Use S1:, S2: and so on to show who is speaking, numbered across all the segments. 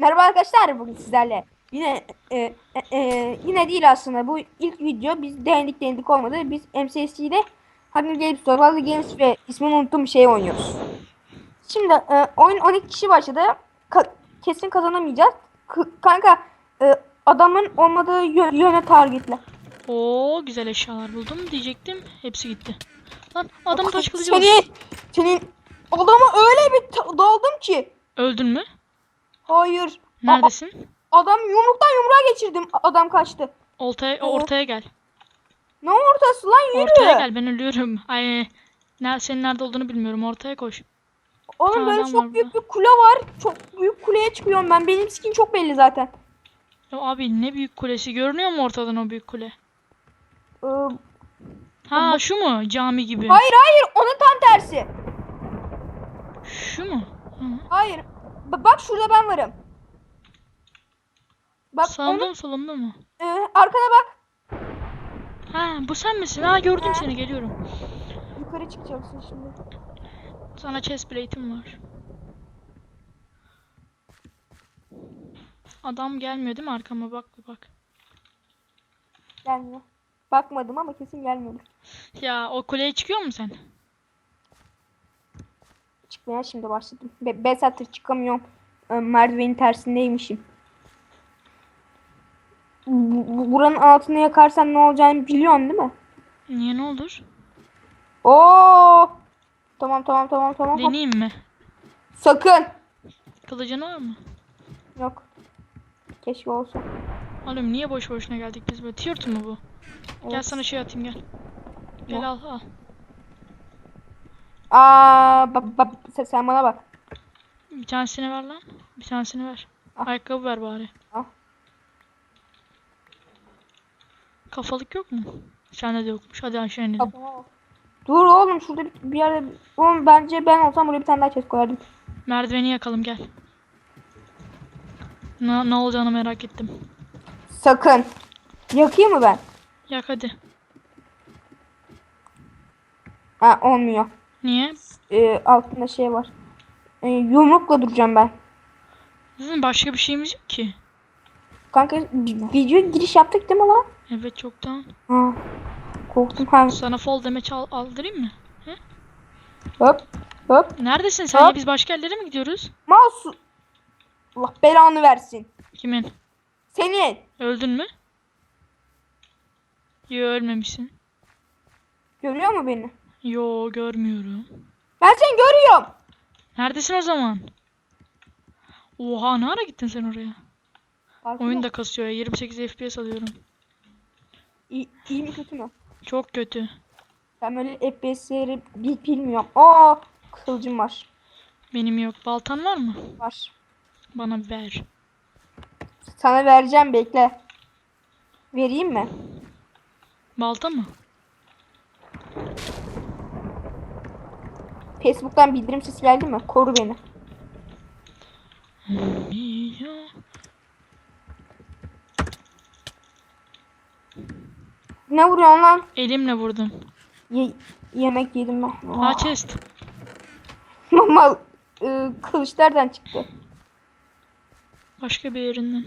S1: Merhaba arkadaşlar bugün sizlerle yine e, e, e, yine değil aslında bu ilk video biz denedik denedik olmadı biz MCSC'de Hunger Games Survival Games ve ismini unuttum şey oynuyoruz. Şimdi e, oyun 12 kişi başladı Ka- kesin kazanamayacağız K- kanka e, adamın olmadığı yö- yöne targetle.
S2: Oo güzel eşyalar buldum diyecektim. Hepsi gitti. Lan adamın taş kılıcı var.
S1: Seni, senin adama öyle bir daldım ki.
S2: Öldün mü?
S1: Hayır.
S2: Neredesin?
S1: Adam yumruktan yumruğa geçirdim. Adam kaçtı.
S2: Ortaya ortaya gel.
S1: Ne ortası lan yürü.
S2: Ortaya gel ben ölüyorum. Ay ne senin nerede olduğunu bilmiyorum. Ortaya koş.
S1: Oğlum böyle çok büyük bir kule var. Çok büyük kuleye çıkıyorum ben. Benim skin çok belli zaten.
S2: Ya abi ne büyük kulesi görünüyor mu ortadan o büyük kule?
S1: Ee,
S2: Ha şu mu? Cami gibi.
S1: hayır hayır onun tam tersi.
S2: Şu mu? Hı.
S1: Hayır. B- bak şurada ben varım. Bak
S2: Sağımda
S1: onun,
S2: mı solumda mı?
S1: e, arkana bak.
S2: Ha bu sen misin? Ha gördüm seni geliyorum.
S1: Yukarı çıkacaksın şimdi.
S2: Sana chest plate'im var. Adam gelmiyor değil mi arkama bak bak.
S1: Gelmiyor. Bakmadım ama kesin gelmiyor.
S2: Ya o kuleye çıkıyor mu sen?
S1: Çıkmaya şimdi başladım. Be 5 saattir çıkamıyorum. Ee, Merdivenin tersindeymişim. Bu- bu- Buranın altını yakarsan ne olacağını biliyorsun değil mi?
S2: Niye ne olur?
S1: Oo! Tamam tamam tamam tamam.
S2: Deneyeyim mi?
S1: Sakın.
S2: Kılıcın var mı?
S1: Yok. Keşke olsa.
S2: Oğlum niye boş boşuna geldik biz böyle? Tier two mu bu? Gel sana şey atayım gel. Gel al al.
S1: Aa, bak, bak sen, sen bana bak.
S2: Bir tanesini ver lan. Bir tanesini ver.
S1: Al.
S2: Ayakkabı ver bari.
S1: Al.
S2: Kafalık yok mu? Sende de yokmuş. Hadi aşağı inelim.
S1: Kafama. Dur oğlum şurada bir, bir yerde. Oğlum bence ben olsam buraya bir tane daha chest koyardım.
S2: Merdiveni yakalım gel. Ne, ne olacağını merak ettim.
S1: Sakın. Yakayım mı ben?
S2: Yak hadi.
S1: Ha olmuyor.
S2: Niye?
S1: Ee, altında şey var. Ee, yumrukla duracağım ben.
S2: Bizim başka bir şeyimiz yok ki.
S1: Kanka vi- video giriş yaptık değil mi lan?
S2: Evet çoktan.
S1: Ha. Korktum ha.
S2: Sana fall damage al aldırayım mı?
S1: Hop. Hop.
S2: Neredesin sen?
S1: Hop.
S2: Biz başka yerlere mi gidiyoruz?
S1: Mouse. Allah belanı versin.
S2: Kimin?
S1: Senin.
S2: Öldün mü? Yo ölmemişsin.
S1: Görüyor mu beni?
S2: Yo görmüyorum.
S1: Ben seni görüyorum.
S2: Neredesin o zaman? Oha ne ara gittin sen oraya?
S1: Arkada.
S2: Oyun da kasıyor ya. 28 FPS alıyorum.
S1: İyi, iyi mi kötü mü?
S2: Çok kötü.
S1: Ben böyle FPS'leri bil, bilmiyorum. Aa, kılıcım var.
S2: Benim yok. Baltan var mı?
S1: Var.
S2: Bana ver.
S1: Sana vereceğim bekle. Vereyim mi?
S2: Balta mı?
S1: Facebook'tan bildirim sesi geldi mi? Koru beni. Ne vuruyorsun lan?
S2: Elimle vurdum.
S1: Ye- yemek yedim ben.
S2: Ha chest.
S1: Mama e, kılıç nereden çıktı?
S2: Başka bir yerinden.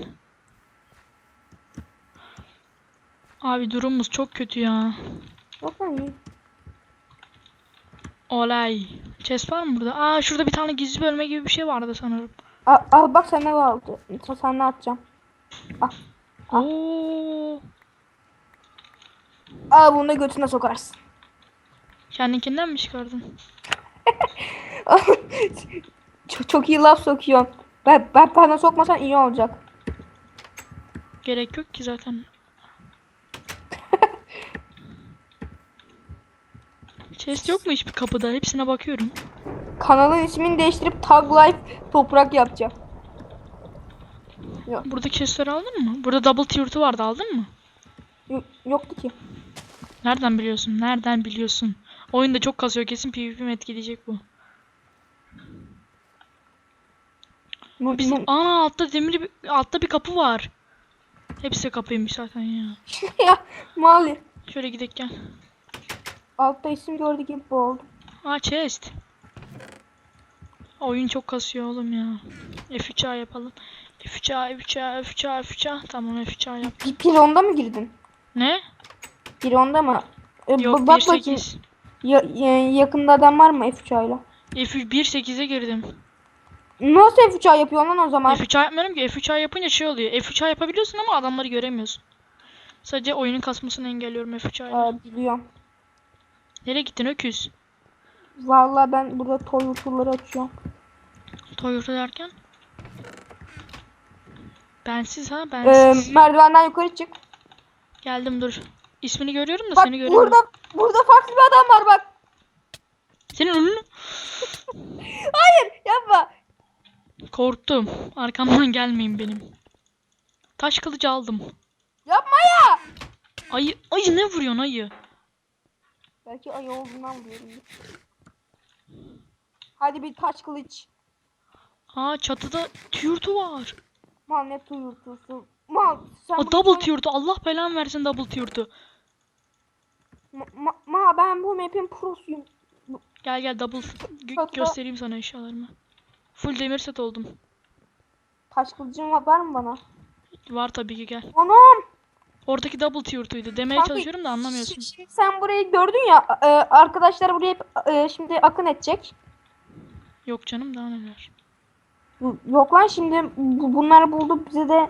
S2: Abi durumumuz çok kötü ya.
S1: Yok lan iyi.
S2: Olay. Chest var mı burada? Aa şurada bir tane gizli bölme gibi bir şey vardı sanırım.
S1: Al, al bak sana ne aldı. Sa- Sana atacağım. Ah.
S2: Oo.
S1: Al bunu da götüne sokarsın.
S2: Kendinkinden mi çıkardın?
S1: çok, çok iyi laf sokuyorsun. Ben, ben bana sokmasan iyi olacak.
S2: Gerek yok ki zaten. Chest yok mu hiçbir kapıda? Hepsine bakıyorum.
S1: Kanalın ismini değiştirip Tag Life Toprak yapacağım.
S2: Burada chestleri aldın mı? Burada double tier two vardı aldın mı?
S1: Yok, yoktu ki.
S2: Nereden biliyorsun? Nereden biliyorsun? Oyunda çok kasıyor. Kesin PvP'mi etkileyecek bu.
S1: Bu,
S2: Bizim
S1: bu-
S2: ana altta demir bir, altta bir kapı var. Hepsi kapıymış zaten ya.
S1: ya Mali.
S2: Şöyle gidelim gel.
S1: Altta isim gördü gibi oldu.
S2: Aa chest. Oyun çok kasıyor oğlum ya. F3A yapalım. F3A, F3A, F3A, F3A. Tamam F3A yap.
S1: Bir pironda mı girdin?
S2: Ne?
S1: Pironda mı? E,
S2: Yok
S1: ba- bak bakayım.
S2: 1.8.
S1: Ya, ya- yakında adam var mı F3A ile?
S2: F3 1.8'e girdim.
S1: Nasıl F3A yapıyor lan o zaman?
S2: F3A yapmıyorum ki. F3A yapınca şey oluyor. F3A yapabiliyorsun ama adamları göremiyorsun. Sadece oyunun kasmasını engelliyorum F3A ile.
S1: Biliyorum.
S2: Nereye gittin öküz?
S1: Vallahi ben burada toy turları açıyorum.
S2: Toyota derken? Bensiz ha
S1: Ee,
S2: bensiz.
S1: merdivenden yukarı çık.
S2: Geldim dur. İsmini görüyorum da
S1: Bak
S2: seni göremiyorum.
S1: burada burada farklı bir adam var bak.
S2: Senin önünü
S1: Hayır yapma.
S2: korktum. Arkamdan gelmeyin benim. Taş kılıcı aldım.
S1: Yapma ya.
S2: Ayı, ayı ne vuruyorsun ayı?
S1: Belki ayı olduğundan vuruyorum. Hadi bir taş kılıç.
S2: Aa çatıda tiyurtu var.
S1: Mal ne tuyurtusu. Mal sen bunu-
S2: double tiyurtu. Allah belanı versin double tiyurtu.
S1: Ma, ma, ma, ben bu map'in prosuyum.
S2: Gel gel double gö- göstereyim sana eşyalarımı. Full demir set oldum.
S1: Taş kılıcın var mı bana?
S2: Var tabii ki gel.
S1: Anam.
S2: Oradaki double tiyurtuydu. Demeye
S1: Kanka,
S2: çalışıyorum da anlamıyorsun.
S1: şi- Şimdi sen burayı gördün ya. e, arkadaşlar buraya e, şimdi akın edecek.
S2: Yok canım daha neler.
S1: Yok lan şimdi bu, bunları buldu bize de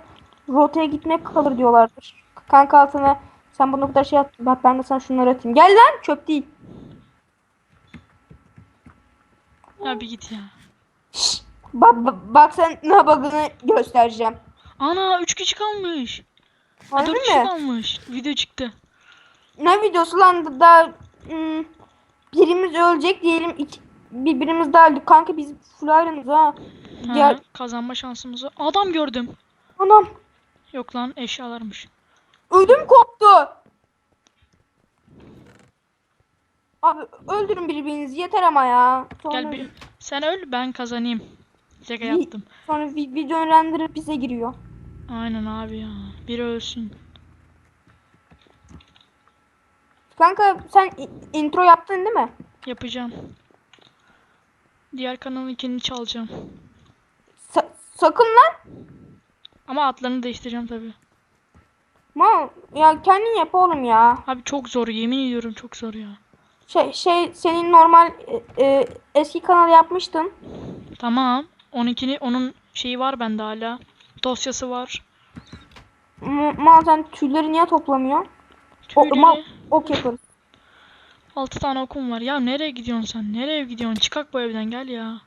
S1: rotaya gitmek kalır diyorlardır. Kanka altına sen bunu kadar şey at. Bak ben de sana şunları atayım. Gel lan çöp değil.
S2: Ya bir git ya.
S1: Bak, bak, bak sen ne yapacağını göstereceğim.
S2: Ana 3 kişi kalmış. Ha,
S1: Harbi
S2: 4 kişi
S1: mi?
S2: kalmış. Video çıktı.
S1: Ne videosu lan da hmm, birimiz ölecek diyelim iki, bir birimiz daha öldü. Kanka biz full iron'ız ha.
S2: Ha,
S1: Diğer-
S2: kazanma şansımızı. Adam gördüm.
S1: Anam
S2: Yok lan eşyalarmış.
S1: ödüm koptu. Abi öldürün birbirinizi yeter ama ya. Sonra,
S2: Gel bir sen öl ben kazanayım. Şaka yaptım.
S1: sonra vi- video render'ı bize giriyor.
S2: Aynen abi ya. Biri ölsün.
S1: Kanka sen intro yaptın değil mi?
S2: Yapacağım. Diğer kanalın ikini çalacağım.
S1: Sa- sakın lan.
S2: Ama adlarını değiştireceğim tabii.
S1: Mal ya kendin yap oğlum ya.
S2: Abi çok zor yemin ediyorum çok zor ya.
S1: Şey şey senin normal e, e, eski kanal yapmıştın.
S2: Tamam. Onunkini onun şeyi var bende hala. Dosyası var.
S1: M- Mal sen tüyleri niye toplamıyorsun? O, mal
S2: Tüyleri.
S1: ok yaparız.
S2: 6 tane okum var. Ya nereye gidiyorsun sen? Nereye gidiyorsun? Çıkak bu evden gel ya.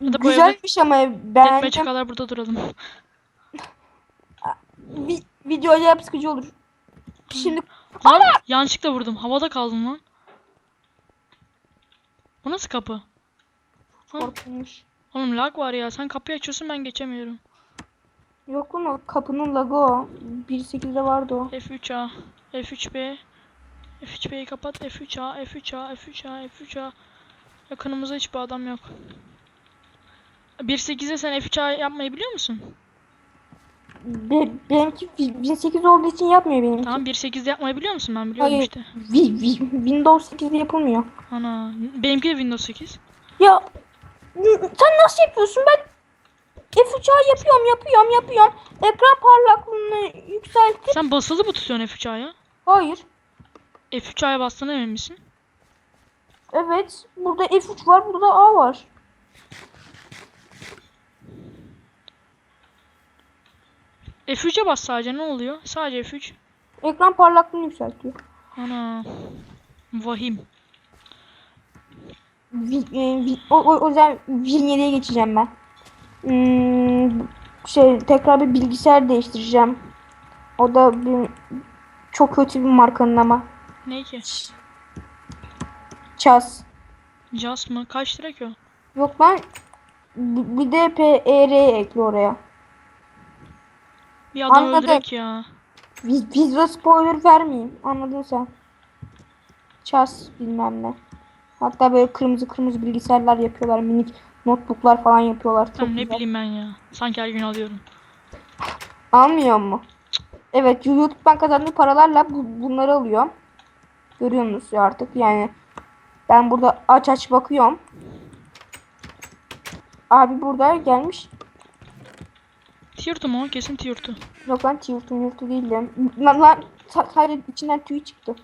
S2: Ya da
S1: Güzelmiş ama
S2: Deathmatch'e
S1: beğendim.
S2: kadar burada duralım.
S1: Vi- video acayip sıkıcı olur. Şimdi
S2: Lan yanlışlıkla vurdum. Havada kaldım lan. Bu nasıl kapı?
S1: Korkmuş.
S2: oğlum lag var ya. Sen kapıyı açıyorsun ben geçemiyorum.
S1: Yok o kapının lagı o. 1.8'de vardı o.
S2: F3A, F3B, F3B'yi kapat, F3A, F3A, F3A, F3A. Yakınımızda hiçbir adam yok. 1.8'e sen F3A yapmayı biliyor musun?
S1: Be- benimki vi- 1008 olduğu için yapmıyor benimki.
S2: Tamam 1.8'de yapmayı biliyor musun? Ben biliyorum
S1: Hayır.
S2: işte.
S1: Vi- vi- Windows 8'de yapılmıyor.
S2: Ana, benimki de Windows 8.
S1: Ya sen nasıl yapıyorsun? Ben F3A yapıyorum, yapıyorum, yapıyorum. Ekran parlaklığını yükseltip
S2: Sen basılı mı tutuyorsun F3A'ya?
S1: Hayır.
S2: F3A'ya bastığına emin misin?
S1: Evet. Burada F3 var, burada A var.
S2: F3'e bas sadece ne oluyor? Sadece F3.
S1: Ekran parlaklığını yükseltiyor.
S2: Ana. Vahim.
S1: Vi, e, vi- o, o, o yüzden 7'ye geçeceğim ben. Hmm, şey tekrar bir bilgisayar değiştireceğim. O da bir, çok kötü bir markanın ama.
S2: Ne ki?
S1: Çaz.
S2: Just mı? Kaç lira ki o?
S1: Yok lan. Bir de PER ekle oraya.
S2: Bir adam
S1: Anladım.
S2: öldürek ya.
S1: Biz, biz de spoiler vermeyeyim. Anladın sen. Çaz bilmem ne. Hatta böyle kırmızı kırmızı bilgisayarlar yapıyorlar. Minik notebooklar falan yapıyorlar. Çok
S2: ne
S1: güzel.
S2: bileyim ben ya. Sanki her gün alıyorum.
S1: Almıyor mu? Evet YouTube'dan kazandığı paralarla bu, bunları alıyor. Görüyorsunuz ya artık yani. Ben burada aç aç bakıyorum. Abi burada gelmiş.
S2: 2 mu? Kesin 2.
S1: Yok lan tiyurtu yurtu değildi. Lan lan sa- sadece içinden tüy çıktı.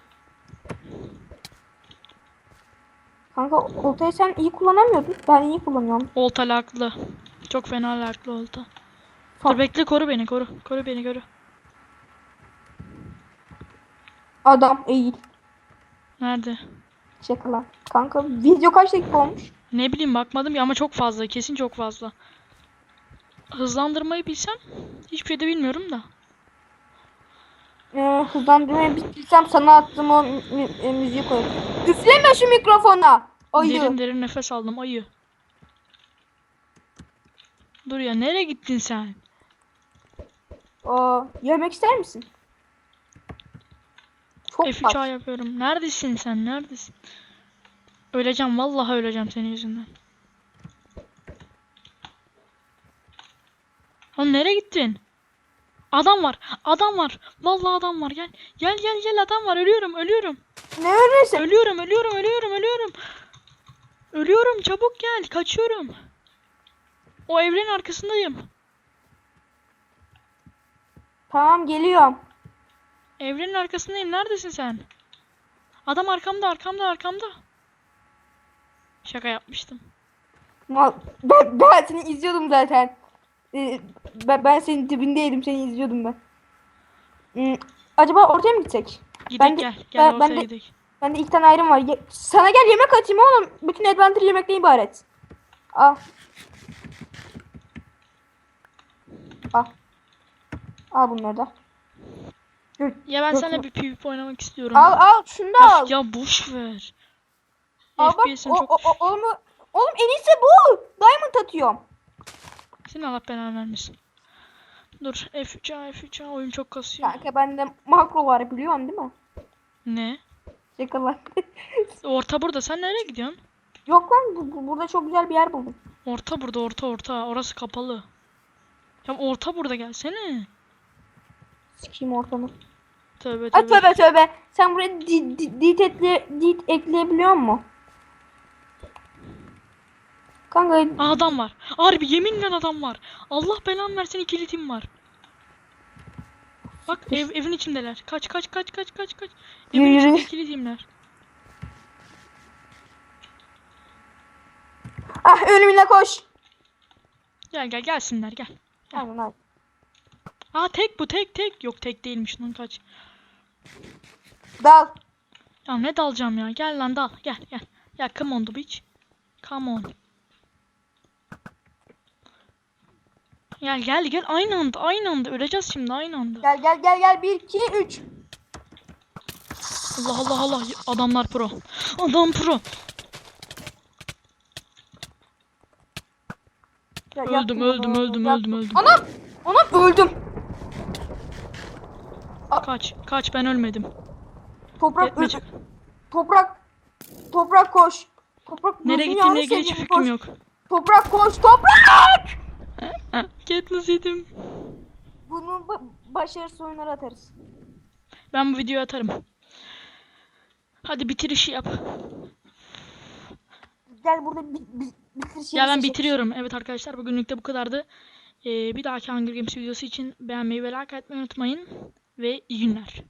S1: Kanka oltayı sen iyi kullanamıyordun. Ben iyi kullanıyorum.
S2: Olta laklı. Çok fena laklı olta.
S1: Fa-
S2: Dur bekle koru beni koru. Koru beni koru.
S1: Adam eğil.
S2: Nerede?
S1: Şaka Kanka video kaç dakika olmuş?
S2: Ne bileyim bakmadım ya ama çok fazla. Kesin çok fazla. Hızlandırmayı bilsem hiçbir şey de bilmiyorum da.
S1: Ee, hızlandırmayı bilsem sana attım o mü- e, müziği koyarım. Üfleme şu mikrofona. Ayı.
S2: Derin derin nefes aldım ayı. Dur ya nereye gittin sen?
S1: Aa, yemek ister misin? Çok
S2: F3A
S1: bak.
S2: yapıyorum. Neredesin sen? Neredesin? Öleceğim vallahi öleceğim senin yüzünden. Lan nereye gittin? Adam var. Adam var. Vallahi adam var. Gel. Gel gel gel adam var. Ölüyorum. Ölüyorum.
S1: Ne ölürse.
S2: Ölüyorum. Ölüyorum. Ölüyorum. Ölüyorum. Ölüyorum. Çabuk gel. Kaçıyorum. O evrenin arkasındayım.
S1: Tamam geliyorum.
S2: Evrenin arkasındayım. Neredesin sen? Adam arkamda. Arkamda. Arkamda. Şaka yapmıştım.
S1: Ben, ben seni izliyordum zaten. Ee, ben, ben senin dibindeydim. Seni izliyordum ben. Hmm, acaba ortaya mı gitsek?
S2: Gidek
S1: Ben de-
S2: gel. Gel
S1: ben- ben
S2: ortaya
S1: de-
S2: gidek.
S1: İki tane ayrım var. Ye- sana gel yemek atayım oğlum. Bütün adventure yemekten ibaret. Al. Al. Al bunları da.
S2: Ya ben seninle bir PvP oynamak istiyorum.
S1: Al al şunu da al.
S2: ya boş ver.
S1: Al bak o,
S2: çok
S1: o, o, oğlum, oğlum en iyisi bu. Diamond atıyorum.
S2: Senin Allah belanı vermesin. Dur F3A F3A oyun çok kasıyor.
S1: Kanka bende makro var biliyorsun değil mi?
S2: Ne?
S1: Şakalar.
S2: Orta burada. Sen nereye gidiyorsun?
S1: Yok lan bu, bu- burada çok güzel bir yer buldum.
S2: Orta burada orta orta. Orası kapalı. Ya orta burada gelsene.
S1: Sikeyim ortamı.
S2: Tövbe
S1: Ay
S2: tövbe.
S1: tövbe tövbe. Sen buraya di, di, dit, ekle, dit ekleyebiliyor musun? Kanka
S2: Aa, adam var. Harbi yeminle adam var. Allah belanı versin ikilitim var. Bak ev, evin içindeler. Kaç kaç kaç kaç kaç kaç. Evin
S1: Yürü,
S2: içinde ikili timler.
S1: ah ölümüne koş.
S2: Gel gel gelsinler gel.
S1: Aynen aynen.
S2: Aa tek bu tek tek. Yok tek değilmiş lan kaç.
S1: Dal.
S2: Ya ne dalacağım ya? Gel lan dal. Gel gel. Ya come on the beach. Come on. Gel gel gel aynı anda aynı anda öleceğiz şimdi aynı anda.
S1: Gel gel gel gel 1 2 3.
S2: Allah Allah Allah adamlar pro. Adam pro. Öldüm öldüm öldüm öldüm öldüm.
S1: Anam! Anam öldüm.
S2: Kaç kaç ben ölmedim.
S1: Toprak öldü. Toprak. Toprak koş. Toprak
S2: Nereye gittiğimle ilgili fikrim
S1: koş.
S2: yok.
S1: Toprak koş toprak.
S2: Katniss yedim.
S1: Bunun ba- başarısı oyunları atarız.
S2: Ben bu videoyu atarım. Hadi bitirişi yap.
S1: Gel burada bir, bir, bitir
S2: Ya ben bitiriyorum. Evet arkadaşlar bugünlük de bu kadardı. Ee, bir dahaki Hunger Games videosu için beğenmeyi ve like etmeyi unutmayın. Ve iyi günler.